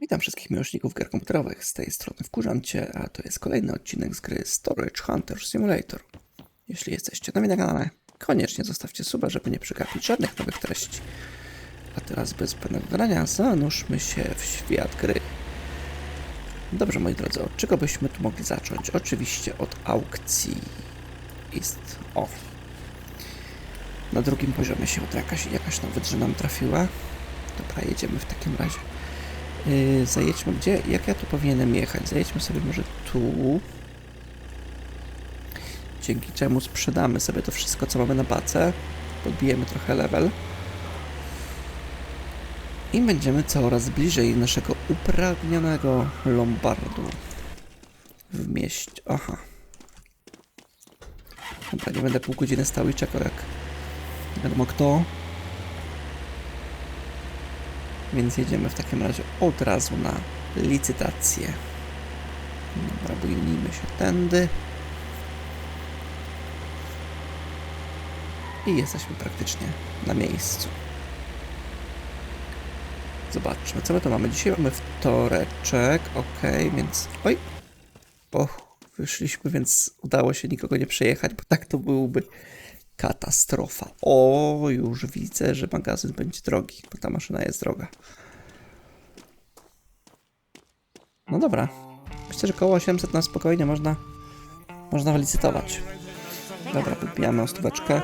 Witam wszystkich miłośników gier komputerowych. Z tej strony wkurzam Cię, a to jest kolejny odcinek z gry Storage Hunter Simulator. Jeśli jesteście nowi na kanale, koniecznie zostawcie suba, żeby nie przegapić żadnych nowych treści. A teraz bez zbędnego zanurzmy się w świat gry. Dobrze, moi drodzy, od czego byśmy tu mogli zacząć? Oczywiście od aukcji. Jest... o! Na drugim poziomie się to jakaś, jakaś nawet, że nam trafiła. Dobra, jedziemy w takim razie. Yy, zajedźmy gdzie? Jak ja tu powinienem jechać? Zajedźmy sobie może tu. Dzięki czemu sprzedamy sobie to wszystko, co mamy na bace. Podbijemy trochę level. I będziemy coraz bliżej naszego upragnionego Lombardu. W mieście. Aha. Dobra, nie będę pół godziny stał i czekał jak nie wiadomo kto. Więc jedziemy w takim razie od razu na licytację. Dobra, bujnijmy się tędy. I jesteśmy praktycznie na miejscu. Zobaczmy, co my tu mamy. Dzisiaj mamy wtoreczek, ok, więc... Oj! Och, wyszliśmy, więc udało się nikogo nie przejechać, bo tak to byłby katastrofa. O, już widzę, że magazyn będzie drogi, bo ta maszyna jest droga. No dobra. Myślę, że koło 800 na spokojnie można, można licytować. Dobra, podbijamy o stóweczkę.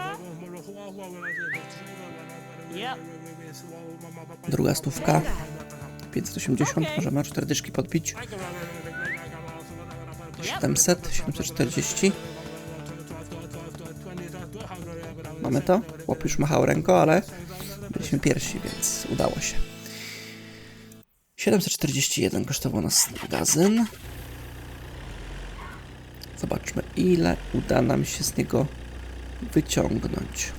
Druga stówka. 580, możemy o 4 dyszki podbić. 700, 740. Mamy to? Chłop już machał ręką, ale byliśmy pierwsi, więc udało się. 741 kosztował nas magazyn. Zobaczmy, ile uda nam się z niego wyciągnąć.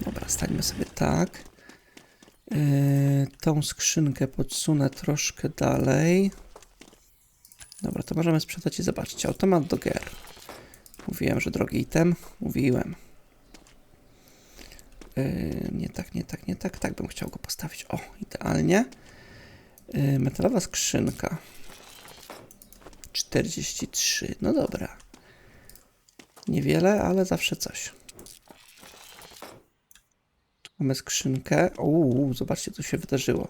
Dobra, stańmy sobie tak. Yy, tą skrzynkę podsunę troszkę dalej. Dobra, to możemy sprzedać i zobaczcie. Automat do gier. Mówiłem, że drogi item. Mówiłem. Yy, nie tak, nie tak, nie tak. Tak bym chciał go postawić. O, idealnie. Yy, metalowa skrzynka. 43. No dobra. Niewiele, ale zawsze coś. Tu mamy skrzynkę. Uuu, zobaczcie, co się wydarzyło.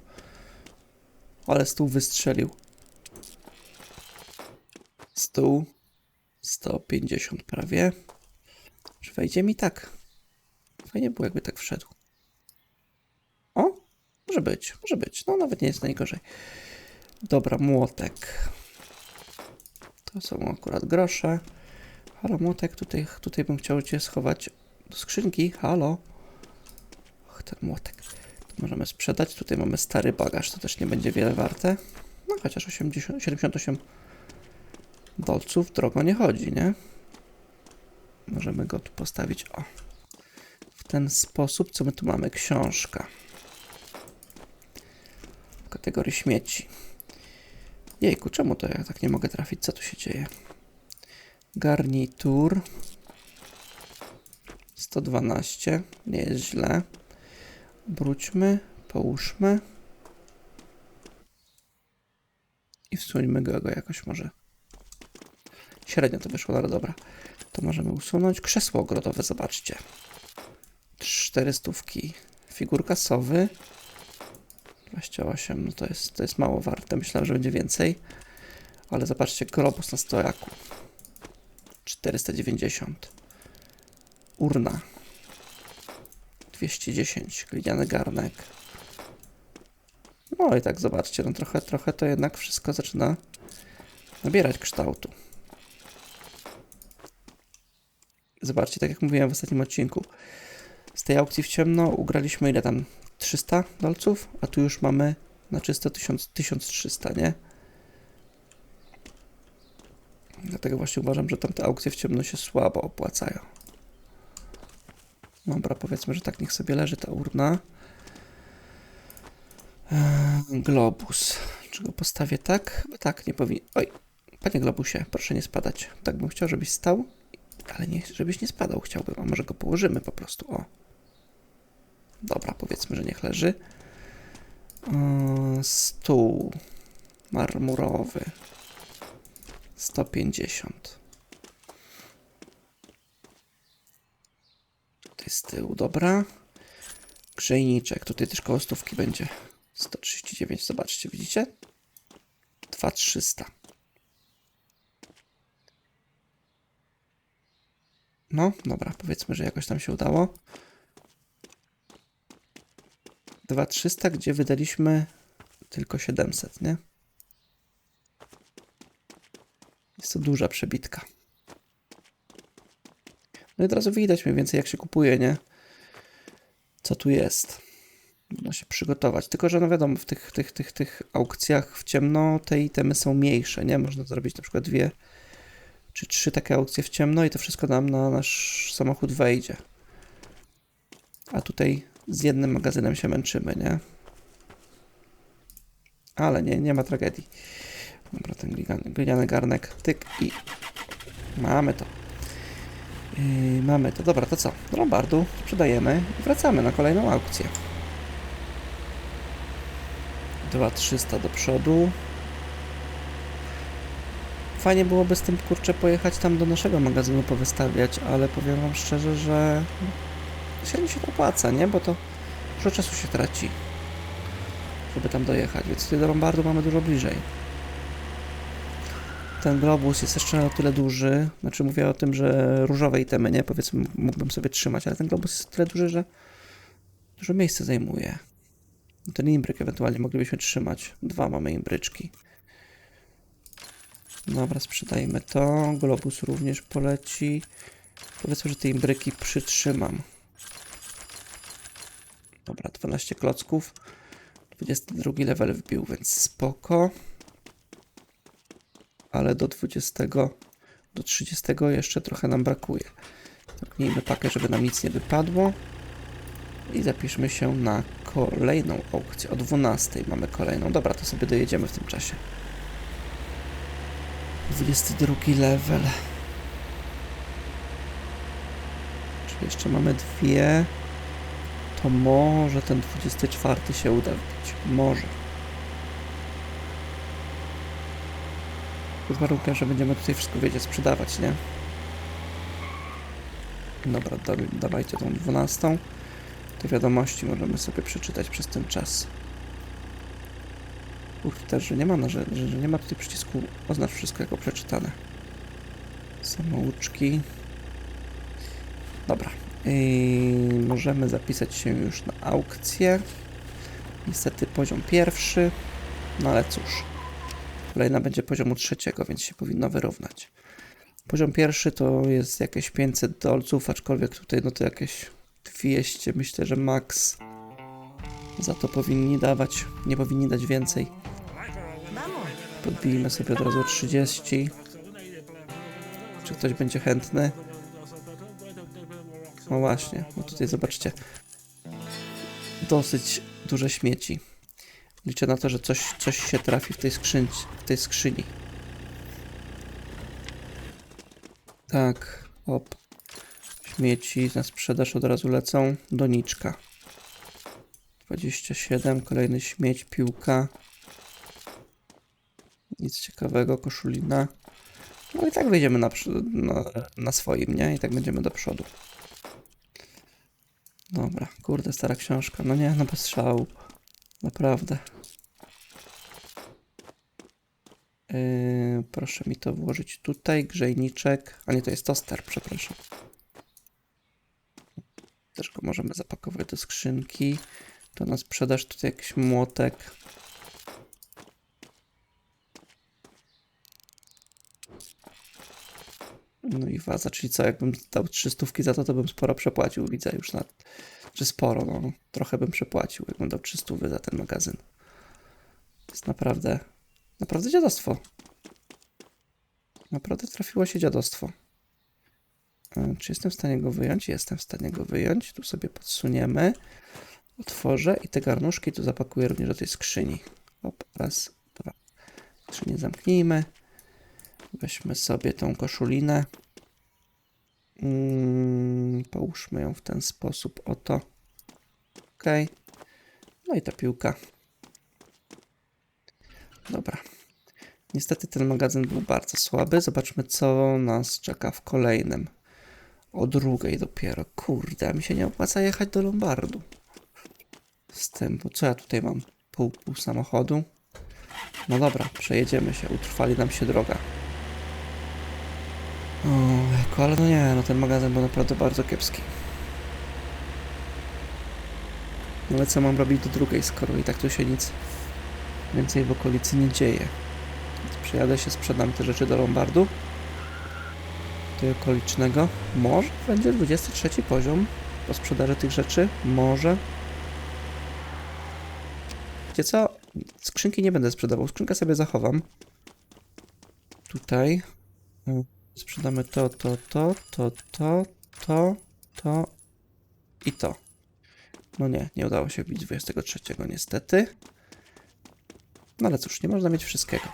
Ale stół wystrzelił. Stół 150 prawie. Czy wejdzie mi tak? Fajnie było, jakby tak wszedł. O, może być, może być. No, nawet nie jest najgorzej. Dobra, młotek. To są akurat grosze. Halo, młotek, tutaj, tutaj bym chciał cię schować do skrzynki. Halo. Och, ten młotek. To możemy sprzedać. Tutaj mamy stary bagaż, to też nie będzie wiele warte. No, chociaż 80, 78 dolców drogo nie chodzi, nie? Możemy go tu postawić, o. Ten sposób, co my tu mamy? Książka. Kategorii śmieci. Jejku, czemu to ja tak nie mogę trafić? Co tu się dzieje? Garnitur. 112. Nie jest źle. Obróćmy, połóżmy. I wsuńmy go, go jakoś może. Średnio to wyszło, ale dobra. To możemy usunąć. Krzesło ogrodowe, zobaczcie. Cztery stówki. Figurka sowy. 28, no to jest, to jest mało warte. Myślałem, że będzie więcej. Ale zobaczcie, globus na stojaku. 490. Urna. 210. Gliniany garnek. No i tak zobaczcie, no trochę, trochę to jednak wszystko zaczyna nabierać kształtu. Zobaczcie, tak jak mówiłem w ostatnim odcinku, z tej aukcji w ciemno ugraliśmy ile tam? 300 dolców, a tu już mamy na czysto 1000, 1300, nie? Dlatego właśnie uważam, że tamte aukcje w ciemno się słabo opłacają. Dobra, powiedzmy, że tak niech sobie leży ta urna. Eee, globus. Czy go postawię tak? Chyba tak, nie powinien. Oj, panie globusie, proszę nie spadać. Tak bym chciał, żebyś stał. Ale nie, żebyś nie spadał, chciałbym. A może go położymy po prostu, o. Dobra, powiedzmy, że niech leży. Yy, Stół marmurowy. 150. Tutaj z tyłu, dobra. Grzejniczek, tutaj też koło stówki będzie. 139, zobaczcie, widzicie? 2300. No, dobra, powiedzmy, że jakoś tam się udało. 2300, gdzie wydaliśmy tylko 700, nie? Jest to duża przebitka. No i od razu widać mniej więcej jak się kupuje, nie? Co tu jest. Można się przygotować. Tylko, że no wiadomo, w tych, tych, tych, tych aukcjach w ciemno te itemy są mniejsze, nie? Można zrobić na przykład dwie czy trzy takie aukcje w ciemno i to wszystko nam na nasz samochód wejdzie. A tutaj z jednym magazynem się męczymy, nie? Ale nie, nie ma tragedii. Dobra, ten gliniany, garnek, tyk i mamy to. Yy, mamy to. Dobra, to co? Do Lombardu sprzedajemy i wracamy na kolejną aukcję. 2300 do przodu. Fajnie byłoby z tym kurczę pojechać tam do naszego magazynu powystawiać, ale powiem wam szczerze, że średnio się opłaca, nie? Bo to dużo czasu się traci, żeby tam dojechać, więc tutaj do Lombardu mamy dużo bliżej. Ten globus jest jeszcze o tyle duży, znaczy mówię o tym, że różowe itemy, nie? Powiedzmy, mógłbym sobie trzymać, ale ten globus jest tyle duży, że dużo miejsca zajmuje. Ten imbryk ewentualnie moglibyśmy trzymać. Dwa mamy imbryczki. Dobra, sprzedajmy to. Globus również poleci. Powiedzmy, że te imbryki przytrzymam. Dobra, 12 klocków. 22 level wbił, więc spoko. Ale do 20, do 30 jeszcze trochę nam brakuje. Zamknijmy pakę, żeby nam nic nie wypadło. I zapiszmy się na kolejną aukcję. O 12 mamy kolejną. Dobra, to sobie dojedziemy w tym czasie. 22 level. Czyli jeszcze mamy dwie. To może ten 24 się uda wbić. Może. Pod warunkiem, że będziemy tutaj wszystko wiedzieć sprzedawać, nie? Dobra, da, dawajcie tą 12. Te wiadomości możemy sobie przeczytać przez ten czas. Uch, też, że nie ma, że, że nie ma tutaj przycisku oznacz wszystko jako przeczytane. Samouczki. Dobra. Yy, możemy zapisać się już na aukcję. Niestety poziom pierwszy. No ale cóż. Kolejna będzie poziomu trzeciego, więc się powinno wyrównać. Poziom pierwszy to jest jakieś 500 dolców, aczkolwiek tutaj no to jakieś 200, myślę, że max. Za to powinni dawać, nie powinni dać więcej. Podbijmy sobie od razu 30. Czy ktoś będzie chętny? No właśnie, no tutaj zobaczcie. Dosyć duże śmieci. Liczę na to, że coś, coś się trafi w tej, skrzyn w tej skrzyni. Tak, op. Śmieci na sprzedaż od razu lecą. Doniczka. 27, kolejny śmieć, piłka. Nic ciekawego, koszulina. No i tak wyjdziemy na, na, na swoim, nie? I tak będziemy do przodu. Dobra, kurde, stara książka. No nie, no bez szału. Naprawdę. Yy, proszę mi to włożyć tutaj. Grzejniczek. A nie, to jest toster, przepraszam. Też go możemy zapakować do skrzynki. To na sprzedaż tutaj jakiś młotek. No i waza, czyli co, jakbym dał 300 za to, to bym sporo przepłacił, widzę już na... Czy sporo, no. Trochę bym przepłacił, jakbym dał 300 za ten magazyn. To jest naprawdę, naprawdę dziadostwo. Naprawdę trafiło się dziadostwo. E, Czy jestem w stanie go wyjąć? Jestem w stanie go wyjąć. Tu sobie podsuniemy. Otworzę i te garnuszki tu zapakuję również do tej skrzyni. Hop, raz, dwa. Skrzynię zamknijmy. Weźmy sobie tą koszulinę. Mm, połóżmy ją w ten sposób. Oto. Ok. No i ta piłka. Dobra. Niestety ten magazyn był bardzo słaby. Zobaczmy, co nas czeka w kolejnym. O drugiej dopiero. Kurde, mi się nie opłaca jechać do Lombardu. Z tym, bo co ja tutaj mam? Pół, pół samochodu. No dobra, przejedziemy się. Utrwali nam się droga. O, eko, ale no nie, no ten magazyn był naprawdę bardzo kiepski. No ale co mam robić do drugiej, skoro i tak tu się nic więcej w okolicy nie dzieje. Więc przyjadę się, sprzedam te rzeczy do Lombardu. Tej okolicznego. Może będzie 23 poziom po sprzedaży tych rzeczy. Może. Wiecie co? Skrzynki nie będę sprzedawał. Skrzynkę sobie zachowam. Tutaj. Sprzedamy to, to, to, to, to, to, to i to. No nie, nie udało się wbić 23 niestety. No ale cóż, nie można mieć wszystkiego.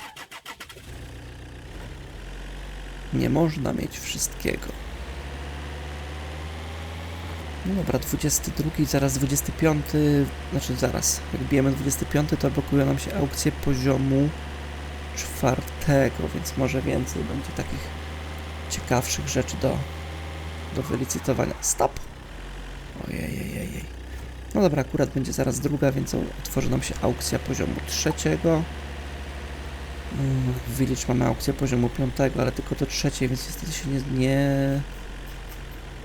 Nie można mieć wszystkiego. No dobra, 22, zaraz 25, znaczy zaraz, jak bijemy 25, to blokują nam się aukcje poziomu czwartego, więc może więcej będzie takich ciekawszych rzeczy do, do wylicytowania. Stop! Ojej, No dobra, akurat będzie zaraz druga, więc otworzy nam się aukcja poziomu trzeciego. Mm, W Village mamy aukcję poziomu piątego, ale tylko do trzeciej, więc niestety się nie, nie,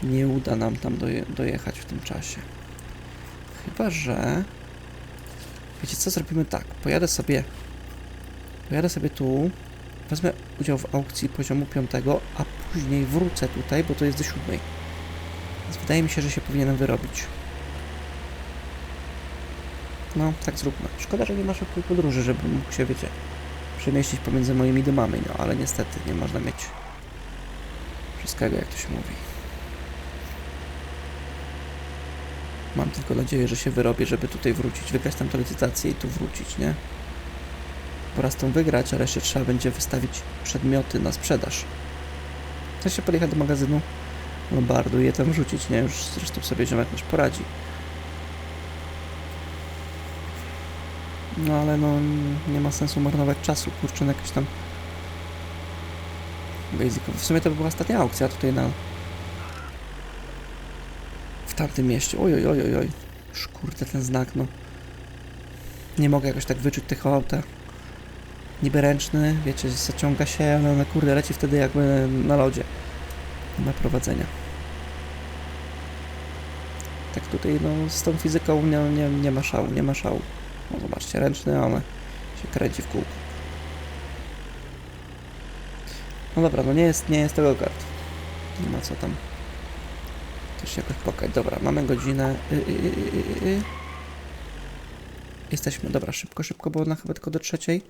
nie uda nam tam doje, dojechać w tym czasie. Chyba, że... Wiecie co, zrobimy tak. Pojadę sobie... Pojadę sobie tu, wezmę udział w aukcji poziomu piątego, a później wrócę tutaj, bo to jest do siódmej. Więc wydaje mi się, że się powinienem wyrobić. No, tak zróbmy. Szkoda, że nie ma szybkiej podróży, żebym mógł się, wiecie, przemieścić pomiędzy moimi domami, no ale niestety nie można mieć wszystkiego, jak to się mówi. Mam tylko nadzieję, że się wyrobię, żeby tutaj wrócić, wygrać tam tę licytację i tu wrócić, nie? Po raz tą wygrać, ale jeszcze trzeba będzie wystawić przedmioty na sprzedaż. Chce się podjechać do magazynu Lombardu i je tam rzucić, nie? Już zresztą sobie ziomek już poradzi. No ale no nie ma sensu marnować czasu, kurczę, na jakieś tam basicowe. W sumie to była ostatnia aukcja tutaj na w tamtym mieście. Oj, oj, oj, oj. Już kurde ten znak, no. Nie mogę jakoś tak wyczuć tego auta. Niby ręczny, wiecie, zaciąga się, ale no kurde, leci wtedy jakby na lodzie. Nie ma prowadzenia. Tak tutaj, no, z tą fizyką nie, nie, nie ma szału, nie ma szału. No zobaczcie, ręczny, ale się kręci w kółku. No dobra, no nie jest, nie jest tego kart. Nie ma co tam też jakoś pokać. Dobra, mamy godzinę. Y, y, y, y, y, y. Jesteśmy, dobra, szybko, szybko, bo ona chyba tylko do trzeciej.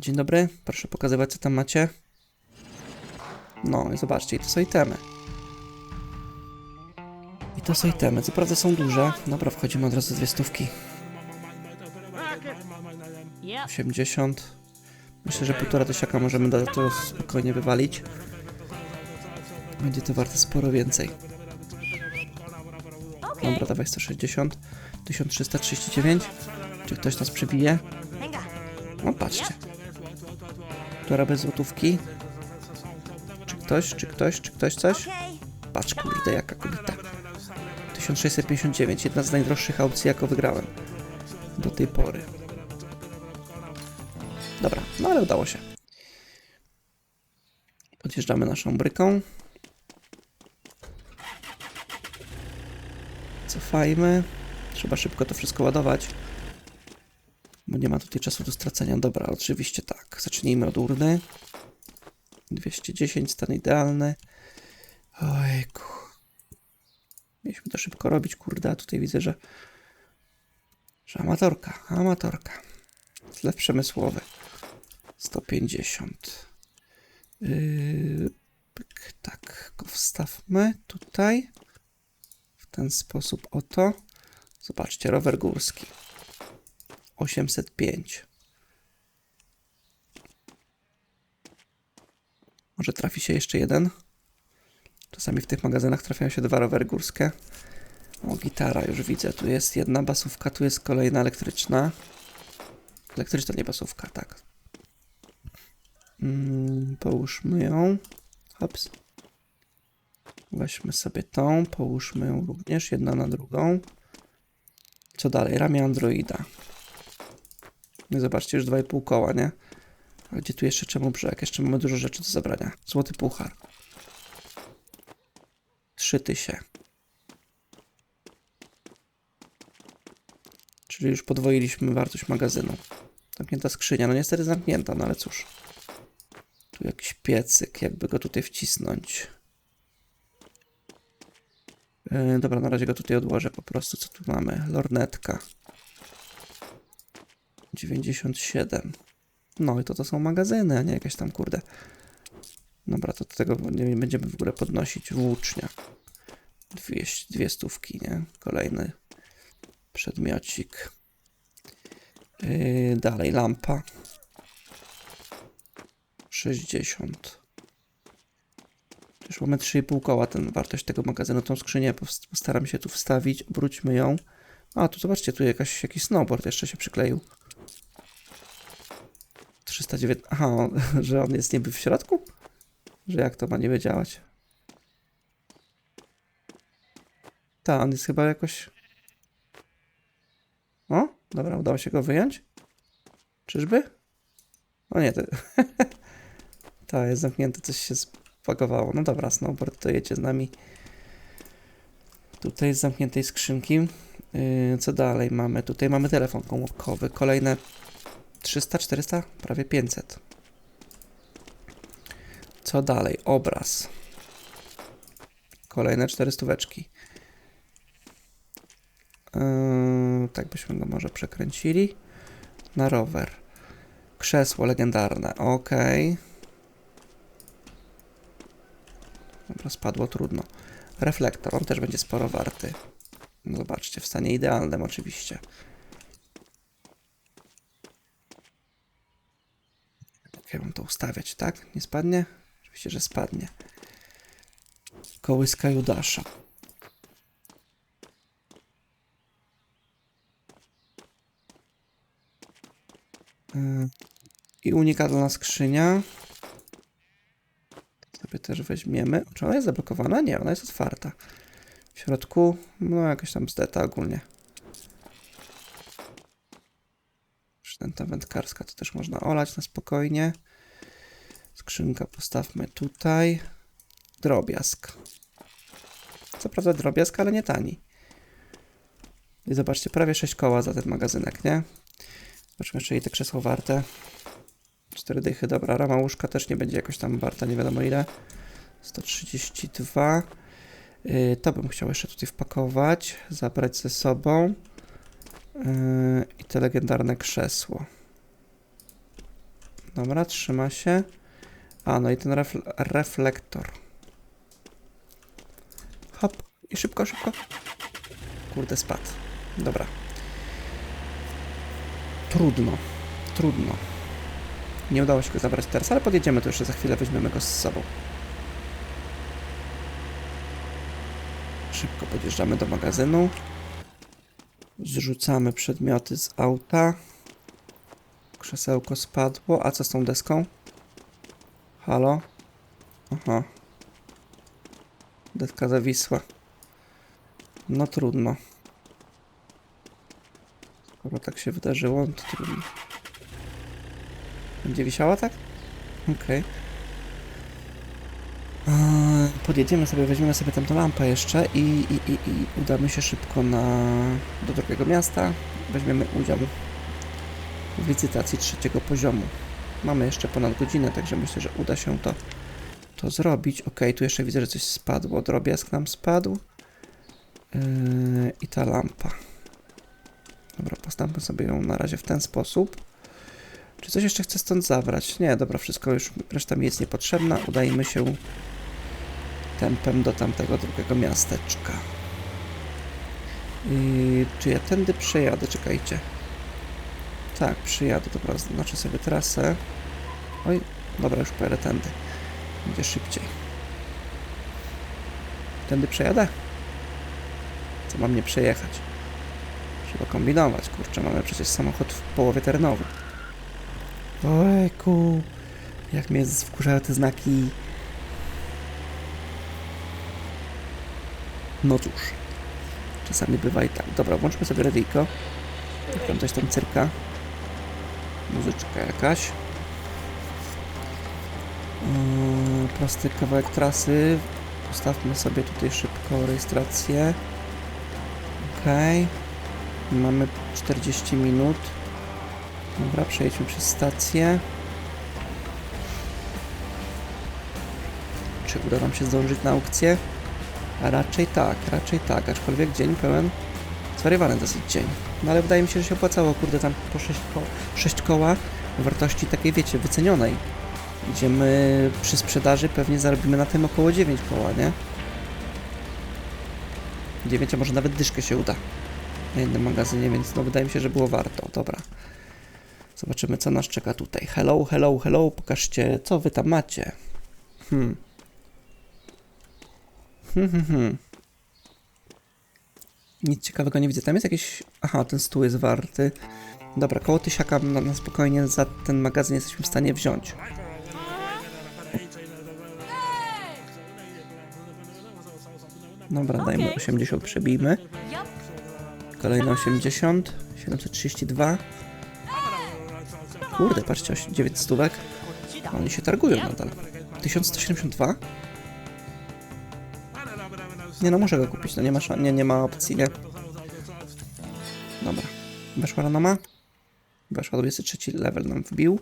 Dzień dobry, proszę pokazywać co tam macie. No i zobaczcie, to są itemy. I to są itemy, co prawda są duże. Dobra, wchodzimy od razu dwie stówki. Yep. 80. Myślę, że półtora tysiaka możemy za to spokojnie wywalić. Będzie to warte sporo więcej. Dobra, dawaj 160. 1339. Czy ktoś nas przebije? No patrzcie. Która bez złotówki? Czy ktoś, czy ktoś, czy ktoś coś? Patrz kurde, jaka kobieta. 1659, jedna z najdroższych aukcji, jaką wygrałem. Do tej pory. Dobra, no ale udało się. Podjeżdżamy naszą bryką. Cofajmy. Trzeba szybko to wszystko ładować. Bo nie ma tutaj czasu do stracenia. Dobra, oczywiście tak. Zacznijmy od urny. 210, stan idealny. Ojku. Mieliśmy to szybko robić, kurde, a tutaj widzę, że, że amatorka, amatorka. Zlew przemysłowy. 150. Yy, tak, go wstawmy tutaj. W ten sposób oto. Zobaczcie, rower górski. 805. Może trafi się jeszcze jeden? Czasami w tych magazynach trafiają się dwa rowery górskie. O, gitara, już widzę. Tu jest jedna basówka, tu jest kolejna elektryczna. Elektryczna, nie basówka, tak. Mm, połóżmy ją. Hops. Weźmy sobie tą, połóżmy ją również, jedna na drugą. Co dalej? Ramię androida. No zobaczcie, już 2,5 koła, nie? A gdzie tu jeszcze czemu brzeg? Jeszcze mamy dużo rzeczy do zabrania. Złoty puchar. 3000. Czyli już podwoiliśmy wartość magazynu. Zamknięta skrzynia. No niestety zamknięta, no ale cóż. Tu jakiś piecyk, jakby go tutaj wcisnąć. Yy, dobra, na razie go tutaj odłożę po prostu. Co tu mamy? Lornetka. 97. No i to to są magazyny, a nie jakieś tam kurde. Dobra, to do tego nie będziemy w ogóle podnosić. Włócznia. Dwie, dwie stówki, nie? Kolejny przedmiocik. Yy, dalej lampa. 60. Już mamy 3,5 koła ten wartość tego magazynu. Tą skrzynię pos- postaram się tu wstawić. Obróćmy ją. A, tu zobaczcie, tu jakaś, jakiś snowboard jeszcze się przykleił. 309. Aha, że on jest niby w środku? Że jak to ma niby działać? Ta, on jest chyba jakoś. O, dobra, udało się go wyjąć. Czyżby? O nie, to. Ta, jest zamknięte, coś się spakowało. No dobra, snowboard to jedzie z nami. Tutaj z zamkniętej skrzynki. Yy, co dalej mamy? Tutaj mamy telefon komórkowy. Kolejne 300, 400, prawie 500. Co dalej? Obraz. Kolejne 400 weczki. Yy, tak byśmy go może przekręcili. Na rower. Krzesło legendarne. Ok. Dobra, spadło trudno. Reflektor, on też będzie sporo warty. Zobaczcie, w stanie idealnym oczywiście. Jak mam to ustawiać, tak? Nie spadnie? Oczywiście, że spadnie. Kołyska Judasza. Yy, I unikatna skrzynia. Sobie też weźmiemy. Czy ona jest zablokowana? Nie, ona jest otwarta. W środku, no jakaś tam zdeta ogólnie. Przynęta wędkarska to też można olać na spokojnie. Skrzynka postawmy tutaj. Drobiazg. Co prawda drobiazg, ale nie tani. I zobaczcie, prawie 6 koła za ten magazynek, nie? Zobaczmy jeszcze i te krzesło warte. 4 dychy, dobra, rama łóżka też nie będzie jakoś tam warta, nie wiadomo ile. 132. Yy, to bym chciał jeszcze tutaj wpakować, zabrać ze sobą. Yy, I te legendarne krzesło. Dobra, trzyma się. A, no i ten refl reflektor. Hop, i szybko, szybko. Kurde, spadł. Dobra. Trudno, trudno. Nie udało się go zabrać teraz, ale podjedziemy tu jeszcze za chwilę, weźmiemy go z sobą. Szybko podjeżdżamy do magazynu. Zrzucamy przedmioty z auta. Krzesełko spadło. A co z tą deską? Halo? Aha. Deska zawisła. No trudno. Skoro tak się wydarzyło, to trudno. Będzie wisiała, tak? Okej. Eee, Podjedziemy sobie, weźmiemy sobie tamtą lampę jeszcze i, i, i, i udamy się szybko na, do drugiego miasta. Weźmiemy udział w licytacji trzeciego poziomu. Mamy jeszcze ponad godzinę, także myślę, że uda się to, to zrobić. Ok, tu jeszcze widzę, że coś spadło. Drobiazg nam spadł. Eee, I ta lampa. Dobra, postawmy sobie ją na razie w ten sposób. Czy coś jeszcze chcę stąd zabrać? Nie, dobra, wszystko już, reszta mi jest niepotrzebna. Udajmy się tempem do tamtego drugiego miasteczka. I czy ja tędy przejadę? Czekajcie. Tak, przyjadę, dobra, znaczę sobie trasę. Oj, dobra, już pojadę tędy. Będzie szybciej. Tędy przejadę? Co mam nie przejechać? Trzeba kombinować, kurczę, mamy przecież samochód w połowie terenowy. Ojku, jak mnie wkurzają te znaki. No cóż, czasami bywa i tak. Dobra, włączmy sobie radyjko. Jak tam coś tam cyrka. Muzyczka jakaś. Yy, prosty kawałek trasy. Ustawmy sobie tutaj szybko rejestrację. Okej. Mamy 40 minut. Dobra, przejdźmy przez stację. Czy uda nam się zdążyć na aukcję? A raczej tak, raczej tak, aczkolwiek dzień pełen zwariowany dosyć dzień. No ale wydaje mi się, że się opłacało, kurde, tam po 6, ko 6 koła wartości takiej, wiecie, wycenionej. Gdzie my przy sprzedaży pewnie zarobimy na tym około 9 koła, nie? 9, a może nawet dyszkę się uda na jednym magazynie, więc no wydaje mi się, że było warto. Dobra. Zobaczymy, co nas czeka tutaj. Hello, hello, hello, pokażcie, co wy tam macie. Hmm. Hmm, hmm, hmm. Nic ciekawego nie widzę. Tam jest jakieś... Aha, ten stół jest warty. Dobra, koło tysiaka na, na spokojnie za ten magazyn jesteśmy w stanie wziąć. Dobra, dajmy 80, przebijmy. Kolejne 80, 732. Kurde, patrzcie, 9 stówek. Oni się targują nadal. 1172? Nie no, muszę go kupić, no nie ma, nie, nie ma opcji, nie? Dobra. Weszła Ranoma? Weszła 23 level nam wbił.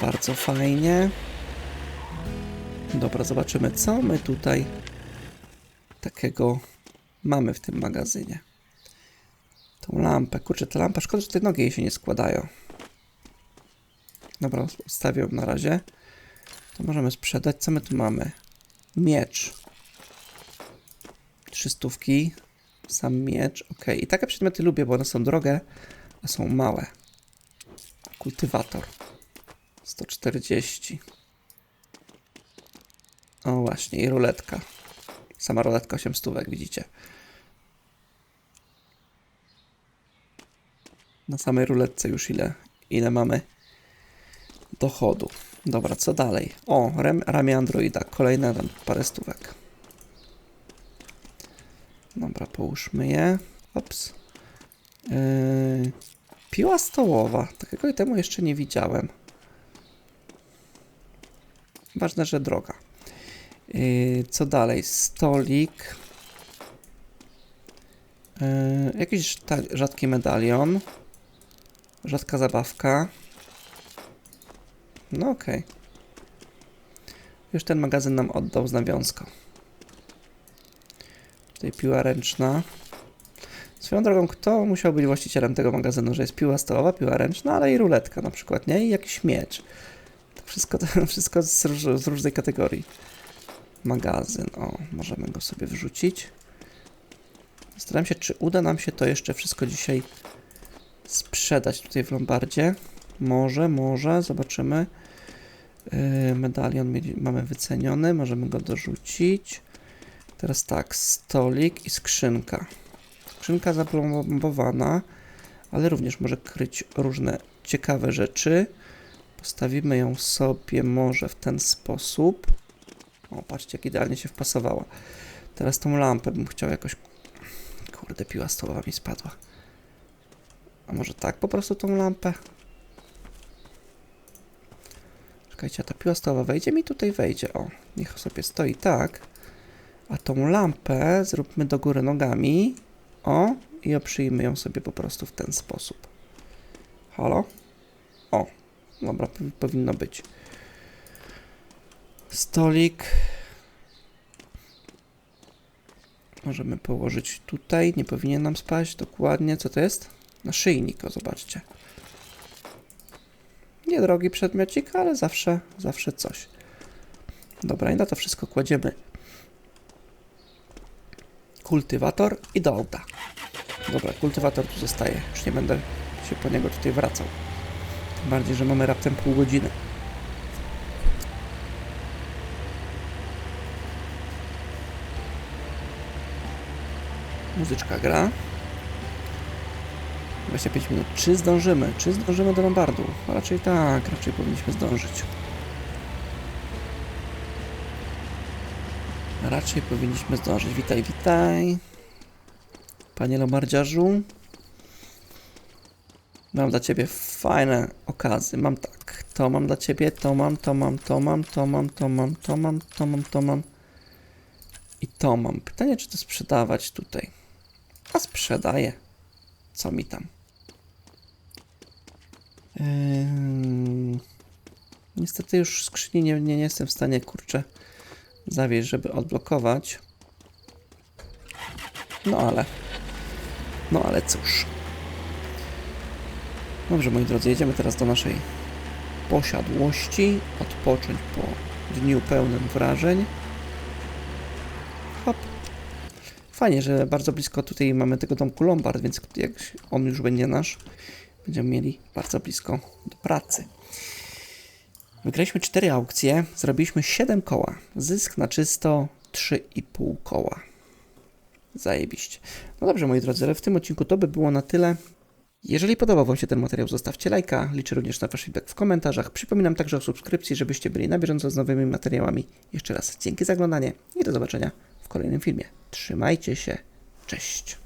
Bardzo fajnie. Dobra, zobaczymy, co my tutaj takiego mamy w tym magazynie. Tą lampę. Kurczę, ta lampa, szkoda, że te nogi jej się nie składają. Dobra, ustawię na razie. To możemy sprzedać. Co my tu mamy? Miecz. Trzy stówki. Sam miecz. Ok. I takie przedmioty lubię, bo one są drogie, a są małe. Kultywator. 140. O właśnie, i ruletka. Sama ruletka 8 stówek, widzicie. Na samej ruletce już ile, ile mamy dochodu. Dobra, co dalej? O, ramię Androida. Kolejne parę stówek. Dobra, połóżmy je. Ops. Yy, piła stołowa. Takiego itemu jeszcze nie widziałem. Ważne, że droga. Yy, co dalej? Stolik. Yy, jakiś rzadki medalion. Rzadka zabawka. No okej. Już ten magazyn nam oddał z nawiązką. Tutaj piła ręczna. Swoją drogą, kto musiał być właścicielem tego magazynu, że jest piła stołowa, piła ręczna, ale i ruletka na przykład, nie? I jakiś miecz. To wszystko, to wszystko z, z różnej kategorii. Magazyn, o, możemy go sobie wrzucić. Zastanawiam się, czy uda nam się to jeszcze wszystko dzisiaj sprzedać tutaj w Lombardzie. Może, może, zobaczymy. Yy, medalion mamy wyceniony, możemy go dorzucić. Teraz tak, stolik i skrzynka. Skrzynka zaplombowana, ale również może kryć różne ciekawe rzeczy. Postawimy ją sobie może w ten sposób. O, patrzcie, jak idealnie się wpasowała. Teraz tą lampę bym chciał jakoś... Kurde, piła stołowa mi spadła. A może tak po prostu tą lampę? Czekajcie, a ta piła stołowa wejdzie mi tutaj wejdzie. O, niech sobie stoi tak. A tą lampę zróbmy do góry nogami. O, i oprzyjmy ją sobie po prostu w ten sposób. Halo? O, dobra, powi- powinno być. Stolik. Możemy położyć tutaj. Nie powinien nam spaść. Dokładnie. Co to jest? Naszyjnik, o zobaczcie. Niedrogi przedmiocik, ale zawsze, zawsze coś. Dobra, i na to wszystko kładziemy kultywator i do auta. Dobra, kultywator tu zostaje. Już nie będę się po niego tutaj wracał. Tym bardziej, że mamy raptem pół godziny. Muzyczka gra. 25 minut. Czy zdążymy? Czy zdążymy do Lombardu? Raczej tak, raczej powinniśmy zdążyć. Raczej powinniśmy zdążyć. Witaj, witaj. Panie Lombardziarzu. Mam dla ciebie fajne okazy. Mam tak. To mam dla ciebie, to mam, to mam, to mam, to mam, to mam, to mam, to mam, to mam. I to mam. Pytanie, czy to sprzedawać tutaj. A sprzedaję. Co mi tam? Niestety już skrzyni nie, nie, nie jestem w stanie, kurczę, zawieźć, żeby odblokować. No ale... No ale cóż. Dobrze, moi drodzy, jedziemy teraz do naszej posiadłości. Odpocząć po dniu pełnym wrażeń. Hop. Fajnie, że bardzo blisko tutaj mamy tego domku Lombard, więc jak on już będzie nasz, będziemy mieli bardzo blisko do pracy. Wygraliśmy 4 aukcje, zrobiliśmy 7 koła. Zysk na czysto 3,5 koła. Zajebiście. No dobrze, moi drodzy, ale w tym odcinku to by było na tyle. Jeżeli podobał Wam się ten materiał, zostawcie lajka. Liczę również na Wasz feedback w komentarzach. Przypominam także o subskrypcji, żebyście byli na bieżąco z nowymi materiałami. Jeszcze raz dzięki za oglądanie i do zobaczenia w kolejnym filmie. Trzymajcie się. Cześć.